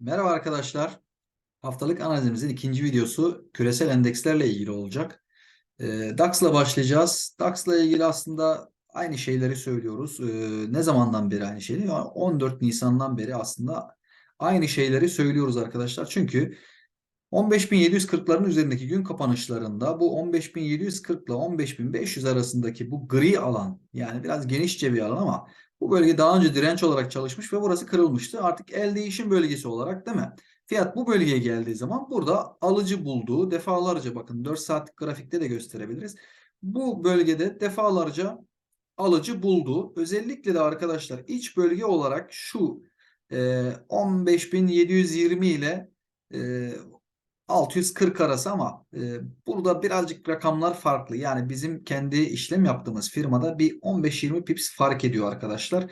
Merhaba arkadaşlar. Haftalık analizimizin ikinci videosu küresel endekslerle ilgili olacak. Ee, DAX'la başlayacağız. DAX'la ilgili aslında aynı şeyleri söylüyoruz. Ee, ne zamandan beri aynı şeyleri? Yani 14 Nisan'dan beri aslında aynı şeyleri söylüyoruz arkadaşlar. Çünkü 15.740'ların üzerindeki gün kapanışlarında bu 15.740 ile 15.500 arasındaki bu gri alan yani biraz genişçe bir alan ama bu bölge daha önce direnç olarak çalışmış ve burası kırılmıştı. Artık el değişim bölgesi olarak değil mi? Fiyat bu bölgeye geldiği zaman burada alıcı bulduğu defalarca bakın 4 saatlik grafikte de gösterebiliriz. Bu bölgede defalarca alıcı buldu. Özellikle de arkadaşlar iç bölge olarak şu e, 15.720 ile e, 640 arası ama e, burada birazcık rakamlar farklı. Yani bizim kendi işlem yaptığımız firmada bir 15-20 pips fark ediyor arkadaşlar.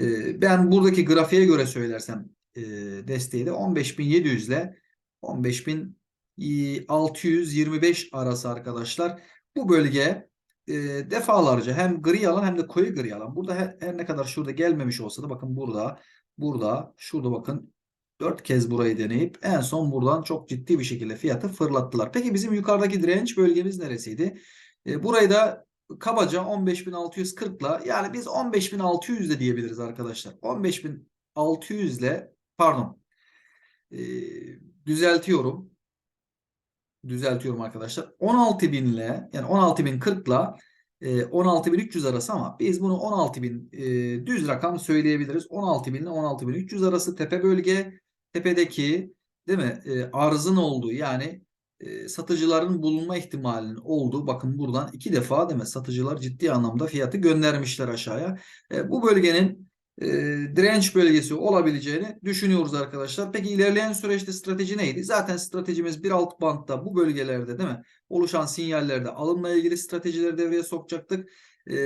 E, ben buradaki grafiğe göre söylersem e, desteği de 15.700 ile 15.625 arası arkadaşlar. Bu bölge e, defalarca hem gri alan hem de koyu gri alan. Burada her, her ne kadar şurada gelmemiş olsa da bakın burada, burada, şurada bakın 4 kez burayı deneyip en son buradan çok ciddi bir şekilde fiyatı fırlattılar. Peki bizim yukarıdaki direnç bölgemiz neresiydi? E, burayı da kabaca 15.640 ile yani biz 15.600 de diyebiliriz arkadaşlar. 15.600 ile pardon e, düzeltiyorum. Düzeltiyorum arkadaşlar. 16.000 ile yani 16.040 ile 16.300 arası ama biz bunu 16.000 e, düz rakam söyleyebiliriz. 16.000 ile 16.300 arası tepe bölge tepedeki değil mi e, arzın olduğu yani e, satıcıların bulunma ihtimalinin olduğu bakın buradan iki defa değil mi satıcılar ciddi anlamda fiyatı göndermişler aşağıya. E, bu bölgenin e, direnç bölgesi olabileceğini düşünüyoruz arkadaşlar. Peki ilerleyen süreçte strateji neydi? Zaten stratejimiz bir alt bantta bu bölgelerde değil mi? Oluşan sinyallerde alımla ilgili stratejileri devreye sokacaktık. E,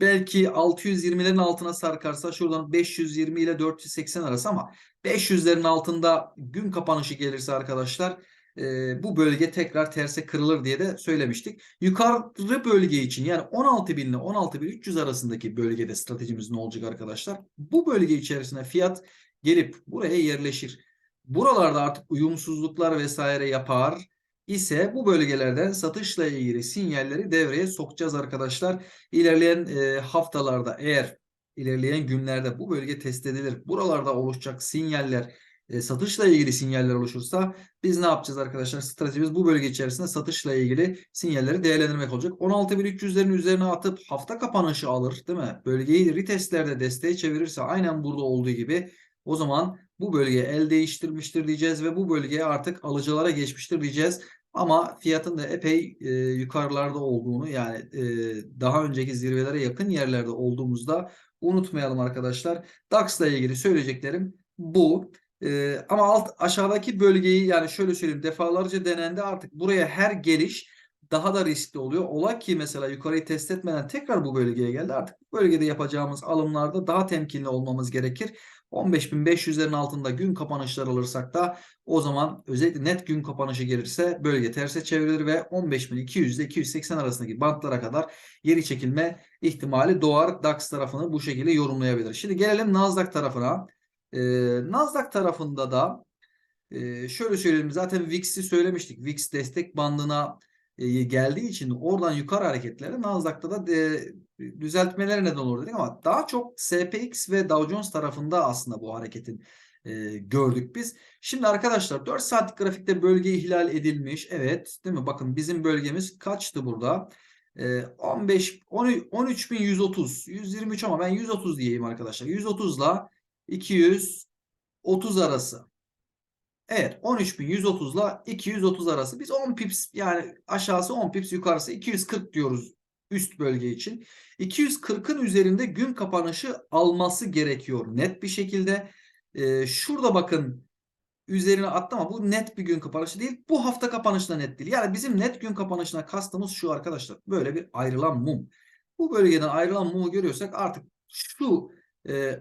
belki 620'lerin altına sarkarsa şuradan 520 ile 480 arası ama 500'lerin altında gün kapanışı gelirse arkadaşlar e, bu bölge tekrar terse kırılır diye de söylemiştik. Yukarı bölge için yani 16.000 ile 16.300 arasındaki bölgede stratejimiz ne olacak arkadaşlar? Bu bölge içerisine fiyat gelip buraya yerleşir. Buralarda artık uyumsuzluklar vesaire yapar ise bu bölgelerden satışla ilgili sinyalleri devreye sokacağız arkadaşlar. İlerleyen e, haftalarda eğer ilerleyen günlerde bu bölge test edilir. Buralarda oluşacak sinyaller e, satışla ilgili sinyaller oluşursa biz ne yapacağız arkadaşlar? Stratejimiz bu bölge içerisinde satışla ilgili sinyalleri değerlendirmek olacak. 16.300'lerin üzerine atıp hafta kapanışı alır değil mi? Bölgeyi retestlerde desteğe çevirirse aynen burada olduğu gibi o zaman bu bölge el değiştirmiştir diyeceğiz ve bu bölgeye artık alıcılara geçmiştir diyeceğiz. Ama fiyatın da epey e, yukarılarda olduğunu yani e, daha önceki zirvelere yakın yerlerde olduğumuzda unutmayalım arkadaşlar. DAX ile ilgili söyleyeceklerim bu. E, ama alt aşağıdaki bölgeyi yani şöyle söyleyeyim defalarca denendi artık buraya her geliş daha da riskli oluyor. Ola ki mesela yukarıyı test etmeden tekrar bu bölgeye geldi. Artık bu bölgede yapacağımız alımlarda daha temkinli olmamız gerekir. 15.500'lerin altında gün kapanışlar alırsak da o zaman özellikle net gün kapanışı gelirse bölge terse çevrilir ve 15.200 ile 280 arasındaki bantlara kadar geri çekilme ihtimali doğar. DAX tarafını bu şekilde yorumlayabilir. Şimdi gelelim Nasdaq tarafına. Ee, Nasdaq tarafında da e, şöyle söyleyelim zaten VIX'i söylemiştik. VIX destek bandına e, geldiği için oradan yukarı hareketleri Nasdaq'ta da de, düzeltmelere neden olur dedik ama daha çok SPX ve Dow Jones tarafında aslında bu hareketin e, gördük biz. Şimdi arkadaşlar 4 saatlik grafikte bölge ihlal edilmiş. Evet değil mi? Bakın bizim bölgemiz kaçtı burada? E, 15 13130 123 ama ben 130 diyeyim arkadaşlar. 130 ile 230 arası. Evet 13.130 ile 230 arası. Biz 10 pips yani aşağısı 10 pips yukarısı 240 diyoruz üst bölge için. 240'ın üzerinde gün kapanışı alması gerekiyor net bir şekilde. Ee, şurada bakın üzerine atlama bu net bir gün kapanışı değil. Bu hafta kapanışında net değil. Yani bizim net gün kapanışına kastımız şu arkadaşlar. Böyle bir ayrılan mum. Bu bölgeden ayrılan mumu görüyorsak artık şu e,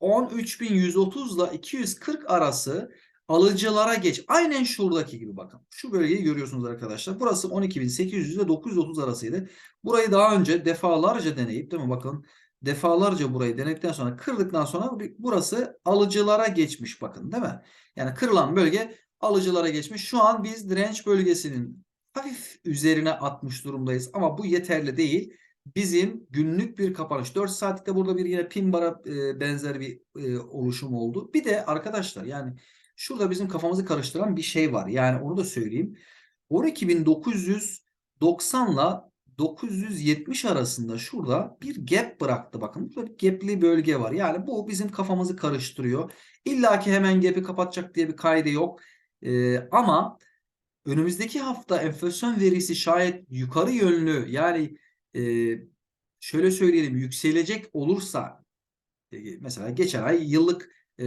13.130 ile 240 arası alıcılara geç. Aynen şuradaki gibi bakın. Şu bölgeyi görüyorsunuz arkadaşlar. Burası 12.800 ile 930 arasıydı. Burayı daha önce defalarca deneyip değil mi bakın defalarca burayı denedikten sonra kırdıktan sonra burası alıcılara geçmiş bakın değil mi? Yani kırılan bölge alıcılara geçmiş. Şu an biz direnç bölgesinin hafif üzerine atmış durumdayız ama bu yeterli değil. Bizim günlük bir kapanış 4 saatlikte burada bir yine pin bara e, benzer bir e, oluşum oldu. Bir de arkadaşlar yani şurada bizim kafamızı karıştıran bir şey var. Yani onu da söyleyeyim. 12.990 ile 970 arasında şurada bir gap bıraktı. Bakın burada bir gapli bölge var. Yani bu bizim kafamızı karıştırıyor. İlla ki hemen gap'i kapatacak diye bir kaydı yok. Ee, ama önümüzdeki hafta enflasyon verisi şayet yukarı yönlü yani e, şöyle söyleyelim yükselecek olursa e, mesela geçen ay yıllık e,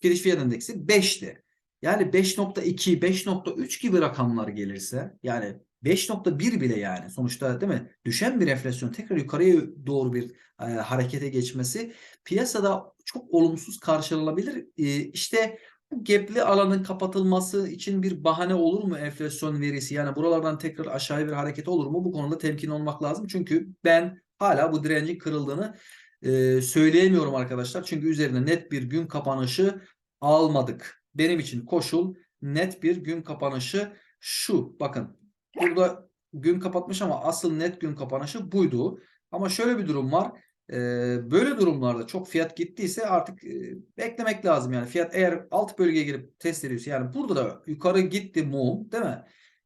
tüketici fiyat endeksi 5'ti. Yani 5.2, 5.3 gibi rakamlar gelirse yani 5.1 bile yani sonuçta değil mi? Düşen bir enflasyon tekrar yukarıya doğru bir e, harekete geçmesi piyasada çok olumsuz karşılanabilir. E, işte bu gapli alanın kapatılması için bir bahane olur mu enflasyon verisi? Yani buralardan tekrar aşağıya bir hareket olur mu? Bu konuda temkin olmak lazım. Çünkü ben hala bu direncin kırıldığını e, söyleyemiyorum arkadaşlar. Çünkü üzerine net bir gün kapanışı almadık. Benim için koşul net bir gün kapanışı şu. Bakın burada gün kapatmış ama asıl net gün kapanışı buydu. Ama şöyle bir durum var. Ee, böyle durumlarda çok fiyat gittiyse artık e, beklemek lazım. Yani fiyat eğer alt bölgeye girip test ediyorsa yani burada da yukarı gitti mum değil mi?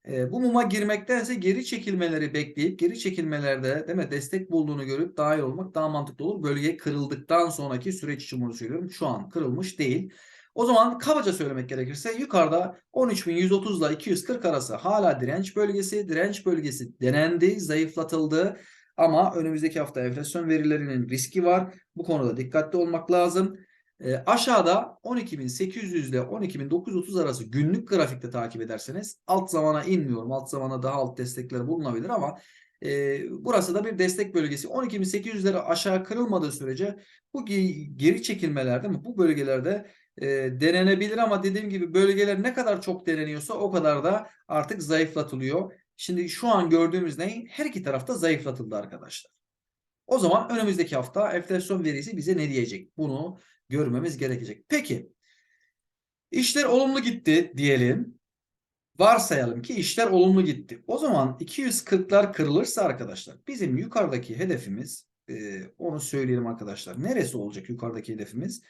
Ee, bu muma girmektense geri çekilmeleri bekleyip geri çekilmelerde değil mi destek bulduğunu görüp dahil olmak daha mantıklı olur. Bölge kırıldıktan sonraki süreç için bunu söylüyorum. Şu an kırılmış değil. O zaman kabaca söylemek gerekirse yukarıda 13.130 ile 240 arası hala direnç bölgesi. Direnç bölgesi denendi, zayıflatıldı. Ama önümüzdeki hafta enflasyon verilerinin riski var. Bu konuda dikkatli olmak lazım. E, aşağıda 12.800 ile 12.930 arası günlük grafikte takip ederseniz alt zamana inmiyorum. Alt zamana daha alt destekler bulunabilir ama e, burası da bir destek bölgesi. 12.800'lere aşağı kırılmadığı sürece bu geri çekilmelerde mi bu bölgelerde e, denenebilir ama dediğim gibi bölgeler ne kadar çok deneniyorsa o kadar da artık zayıflatılıyor. Şimdi şu an gördüğümüz ne? Her iki tarafta zayıflatıldı arkadaşlar. O zaman önümüzdeki hafta enflasyon verisi bize ne diyecek? Bunu görmemiz gerekecek. Peki işler olumlu gitti diyelim. Varsayalım ki işler olumlu gitti. O zaman 240'lar kırılırsa arkadaşlar bizim yukarıdaki hedefimiz e, onu söyleyelim arkadaşlar. Neresi olacak yukarıdaki hedefimiz?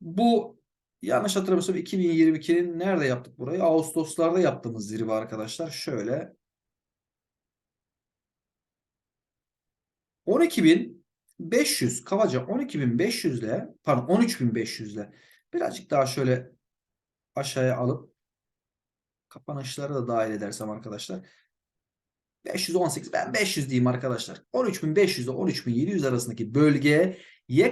Bu yanlış hatırlamıyorsam 2022'nin nerede yaptık burayı? Ağustoslarda yaptığımız zirve arkadaşlar. Şöyle 12.500 kabaca 12.500 ile pardon 13.500 ile birazcık daha şöyle aşağıya alıp kapanışları da dahil edersem arkadaşlar 518 ben 500 diyeyim arkadaşlar. 13.500 ile 13.700 arasındaki bölgeye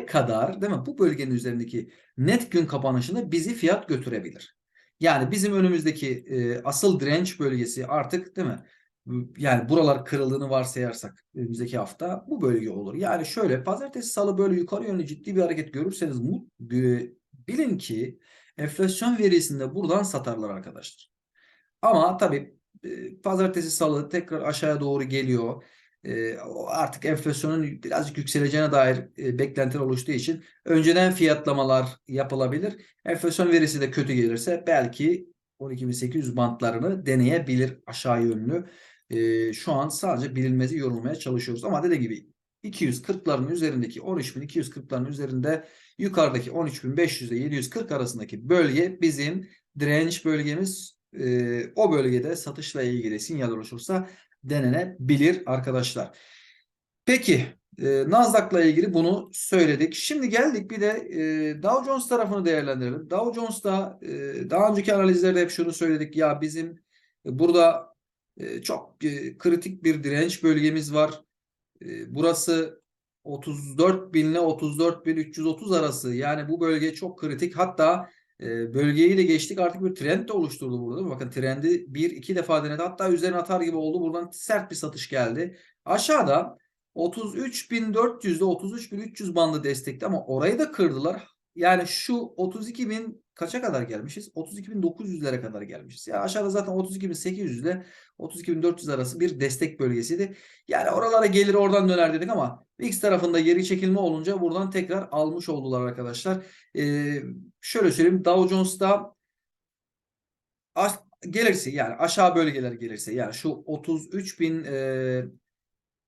kadar değil mi? Bu bölgenin üzerindeki net gün kapanışında bizi fiyat götürebilir. Yani bizim önümüzdeki e, asıl direnç bölgesi artık değil mi? Yani buralar kırıldığını varsayarsak önümüzdeki hafta bu bölge olur. Yani şöyle pazartesi salı böyle yukarı yönlü ciddi bir hareket görürseniz bilin ki enflasyon verisinde buradan satarlar arkadaşlar. Ama tabii e, pazartesi salı tekrar aşağıya doğru geliyor. E, artık enflasyonun birazcık yükseleceğine dair e, beklentiler oluştuğu için önceden fiyatlamalar yapılabilir. Enflasyon verisi de kötü gelirse belki 12.800 bantlarını deneyebilir aşağı yönlü. Şu an sadece bilinmezi yorulmaya çalışıyoruz. Ama dediğim gibi 240'ların üzerindeki 13.240'ların üzerinde yukarıdaki 13.500 ile 740 arasındaki bölge bizim direnç bölgemiz e, o bölgede satışla ilgili sinyal oluşursa denenebilir arkadaşlar. Peki e, Nasdaq'la ilgili bunu söyledik. Şimdi geldik bir de e, Dow Jones tarafını değerlendirelim. Dow Jones'ta e, daha önceki analizlerde hep şunu söyledik. Ya bizim e, burada e, çok e, kritik bir direnç bölgemiz var. E, burası 34 bin ile 34 bin 330 arası. Yani bu bölge çok kritik. Hatta e, bölgeyi de geçtik artık bir trend de oluşturdu burada. Bakın trendi bir iki defa denedi. Hatta üzerine atar gibi oldu. Buradan sert bir satış geldi. Aşağıda 33.400 ile 33.300 bandı destekli ama orayı da kırdılar. Yani şu 32.000 kaça kadar gelmişiz? 32.900'lere kadar gelmişiz. Yani aşağıda zaten 32.800 ile 32.400 arası bir destek bölgesiydi. Yani oralara gelir oradan döner dedik ama X tarafında geri çekilme olunca buradan tekrar almış oldular arkadaşlar. Ee, şöyle söyleyeyim Dow Jones'ta gelirse yani aşağı bölgeler gelirse yani şu 33 bin e,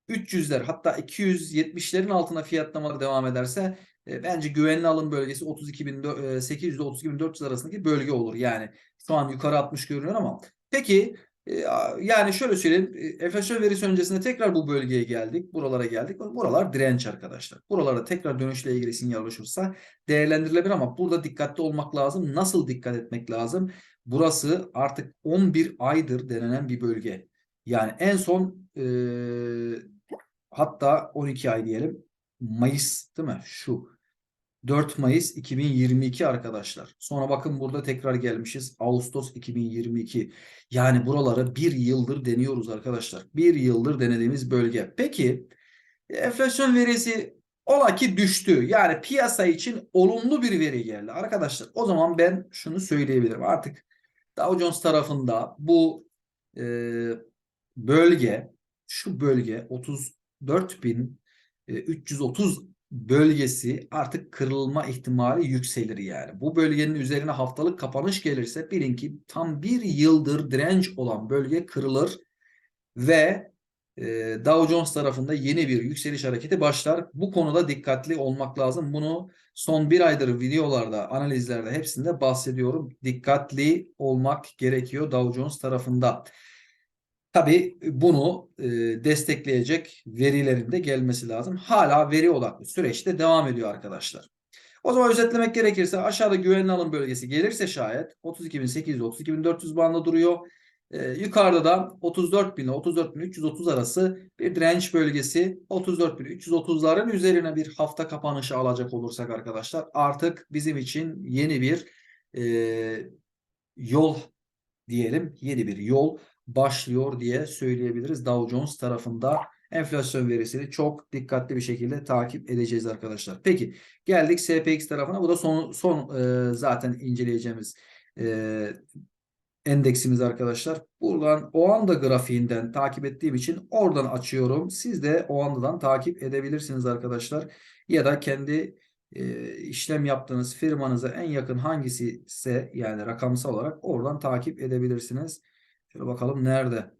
300'ler hatta 270'lerin altına fiyatlamalar devam ederse e, bence güvenli alım bölgesi 32.800 ile 32.400 arasındaki bölge olur. Yani şu an yukarı 60 görünüyor ama peki e, yani şöyle söyleyeyim enflasyon verisi öncesinde tekrar bu bölgeye geldik. Buralara geldik. Buralar direnç arkadaşlar. Buralara tekrar dönüşle ilgili sinyal oluşursa değerlendirilebilir ama burada dikkatli olmak lazım. Nasıl dikkat etmek lazım? Burası artık 11 aydır denenen bir bölge. Yani en son e, hatta 12 ay diyelim Mayıs değil mi? Şu 4 Mayıs 2022 arkadaşlar. Sonra bakın burada tekrar gelmişiz. Ağustos 2022. Yani buraları bir yıldır deniyoruz arkadaşlar. Bir yıldır denediğimiz bölge. Peki enflasyon verisi ola ki düştü. Yani piyasa için olumlu bir veri geldi. Arkadaşlar o zaman ben şunu söyleyebilirim. Artık Dow Jones tarafında bu e, bölge şu bölge 34.330 bölgesi artık kırılma ihtimali yükselir yani. Bu bölgenin üzerine haftalık kapanış gelirse bilin ki tam bir yıldır direnç olan bölge kırılır ve e, Dow Jones tarafında yeni bir yükseliş hareketi başlar. Bu konuda dikkatli olmak lazım. Bunu son bir aydır videolarda, analizlerde hepsinde bahsediyorum. Dikkatli olmak gerekiyor Dow Jones tarafında. Tabii bunu e, destekleyecek verilerin de gelmesi lazım. Hala veri odaklı süreçte devam ediyor arkadaşlar. O zaman özetlemek gerekirse aşağıda güvenli alım bölgesi gelirse şayet 32.800 32.400 bandında duruyor. E, yukarıda da 34.000 ile 34.330 arası bir direnç bölgesi 34.330'ların üzerine bir hafta kapanışı alacak olursak arkadaşlar artık bizim için yeni bir e, yol diyelim yeni bir yol başlıyor diye söyleyebiliriz Dow Jones tarafında. Enflasyon verisini çok dikkatli bir şekilde takip edeceğiz arkadaşlar. Peki geldik SPX tarafına. Bu da son, son e, zaten inceleyeceğimiz e, endeksimiz arkadaşlar. Buradan o anda grafiğinden takip ettiğim için oradan açıyorum. Siz de o andan takip edebilirsiniz arkadaşlar. Ya da kendi e, işlem yaptığınız firmanıza en yakın hangisi ise yani rakamsal olarak oradan takip edebilirsiniz. Şöyle bakalım nerede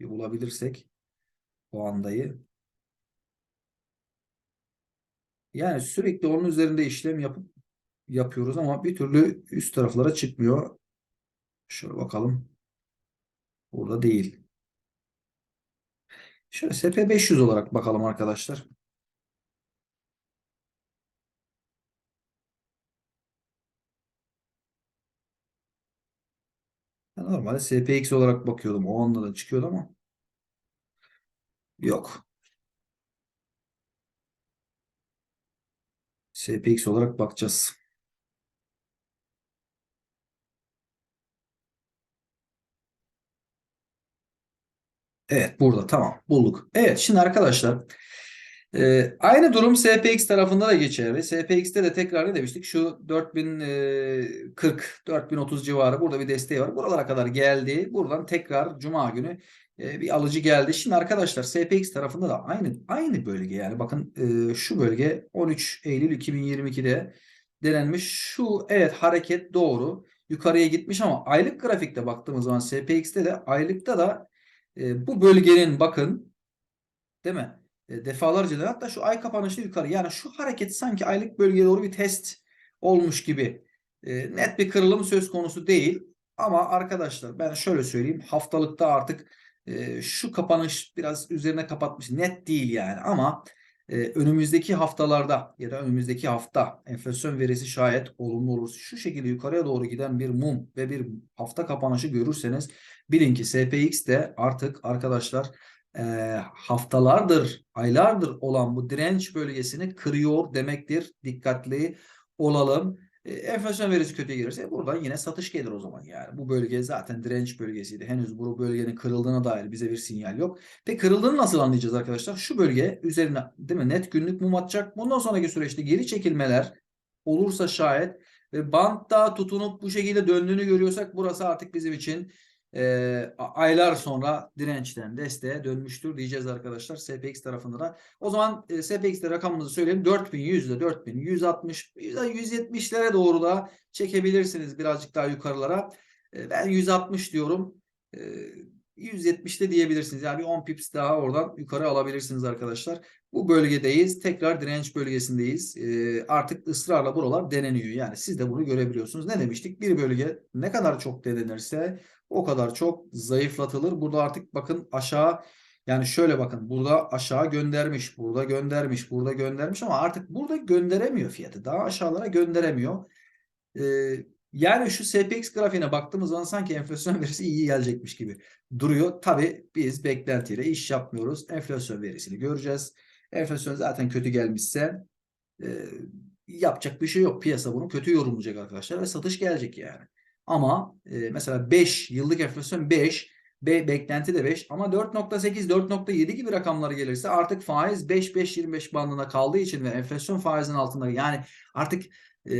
bir bulabilirsek o andayı. Yani sürekli onun üzerinde işlem yapıp yapıyoruz ama bir türlü üst taraflara çıkmıyor. Şöyle bakalım. Burada değil. Şöyle SP500 olarak bakalım arkadaşlar. Normalde SPX olarak bakıyordum. O anda da çıkıyordu ama yok. SPX olarak bakacağız. Evet burada tamam bulduk. Evet şimdi arkadaşlar e, aynı durum SPX tarafında da geçerli. SPX'te de tekrar ne demiştik? Şu 4040 4030 civarı burada bir desteği var. Buralara kadar geldi. Buradan tekrar Cuma günü e, bir alıcı geldi. Şimdi arkadaşlar SPX tarafında da aynı aynı bölge yani bakın e, şu bölge 13 Eylül 2022'de denenmiş. Şu evet hareket doğru. Yukarıya gitmiş ama aylık grafikte baktığımız zaman SPX'te de aylıkta da e, bu bölgenin bakın değil mi? E, defalarca da hatta şu ay kapanışı yukarı. Yani şu hareket sanki aylık bölgeye doğru bir test olmuş gibi. E, net bir kırılım söz konusu değil. Ama arkadaşlar ben şöyle söyleyeyim. Haftalıkta artık e, şu kapanış biraz üzerine kapatmış. Net değil yani ama önümüzdeki haftalarda ya da önümüzdeki hafta enflasyon verisi şayet olumlu olursa şu şekilde yukarıya doğru giden bir mum ve bir hafta kapanışı görürseniz bilin ki SPX de artık arkadaşlar e, haftalardır, aylardır olan bu direnç bölgesini kırıyor demektir. Dikkatli olalım. E, enflasyon verisi kötüye gelirse buradan yine satış gelir o zaman yani. Bu bölge zaten direnç bölgesiydi. Henüz bu bölgenin kırıldığına dair bize bir sinyal yok. Peki kırıldığını nasıl anlayacağız arkadaşlar? Şu bölge üzerine değil mi net günlük mum atacak. Bundan sonraki süreçte geri çekilmeler olursa şayet ve bantta tutunup bu şekilde döndüğünü görüyorsak burası artık bizim için e, aylar sonra dirençten desteğe dönmüştür diyeceğiz arkadaşlar SPX tarafında da. O zaman e, SPX'te rakamımızı söyleyelim. 4100 ile 4160 170'lere doğru da çekebilirsiniz birazcık daha yukarılara. E, ben 160 diyorum. E, 170'te diyebilirsiniz. Yani bir 10 pips daha oradan yukarı alabilirsiniz arkadaşlar. Bu bölgedeyiz. Tekrar direnç bölgesindeyiz. Ee, artık ısrarla buralar deneniyor. Yani siz de bunu görebiliyorsunuz. Ne demiştik? Bir bölge ne kadar çok denenirse o kadar çok zayıflatılır. Burada artık bakın aşağı yani şöyle bakın burada aşağı göndermiş, burada göndermiş, burada göndermiş ama artık burada gönderemiyor fiyatı. Daha aşağılara gönderemiyor. Ee, yani şu SPX grafiğine baktığımız zaman sanki enflasyon verisi iyi gelecekmiş gibi duruyor. Tabii biz beklentiyle iş yapmıyoruz. Enflasyon verisini göreceğiz. Enflasyon zaten kötü gelmişse e, yapacak bir şey yok. Piyasa bunu kötü yorumlayacak arkadaşlar ve satış gelecek yani. Ama e, mesela 5 yıllık enflasyon 5 be, beklenti de 5 ama 4.8 4.7 gibi rakamları gelirse artık faiz 5 5 25 bandına kaldığı için ve enflasyon faizin altında yani artık e,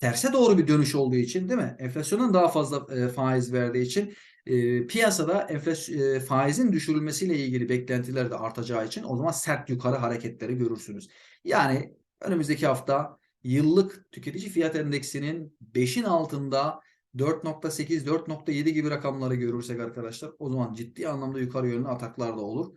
terse doğru bir dönüş olduğu için değil mi? Enflasyonun daha fazla e, faiz verdiği için e, piyasada enflasyon, e, faizin düşürülmesiyle ilgili beklentiler de artacağı için o zaman sert yukarı hareketleri görürsünüz. Yani önümüzdeki hafta yıllık tüketici fiyat endeksinin 5'in altında 4.8 4.7 gibi rakamları görürsek arkadaşlar o zaman ciddi anlamda yukarı yönlü ataklar da olur.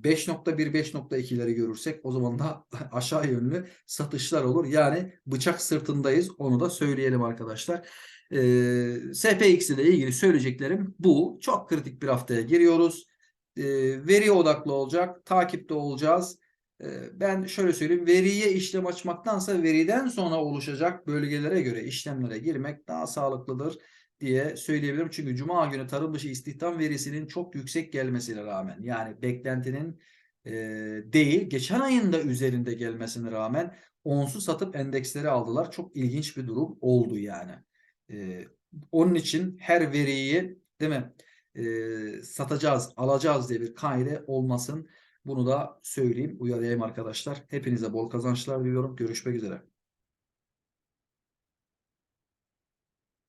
5.1 5.2'leri görürsek o zaman da aşağı yönlü satışlar olur. Yani bıçak sırtındayız. Onu da söyleyelim arkadaşlar. Ee, SPX ile ilgili söyleyeceklerim bu. Çok kritik bir haftaya giriyoruz. Ee, veri odaklı olacak. Takipte olacağız. Ee, ben şöyle söyleyeyim. Veriye işlem açmaktansa veriden sonra oluşacak bölgelere göre işlemlere girmek daha sağlıklıdır diye söyleyebilirim. Çünkü Cuma günü tarım dışı istihdam verisinin çok yüksek gelmesine rağmen yani beklentinin e, değil geçen ayın da üzerinde gelmesine rağmen onsu satıp endeksleri aldılar. Çok ilginç bir durum oldu yani. E, onun için her veriyi değil mi e, satacağız, alacağız diye bir kaide olmasın. Bunu da söyleyeyim, uyarayım arkadaşlar. Hepinize bol kazançlar diliyorum. Görüşmek üzere.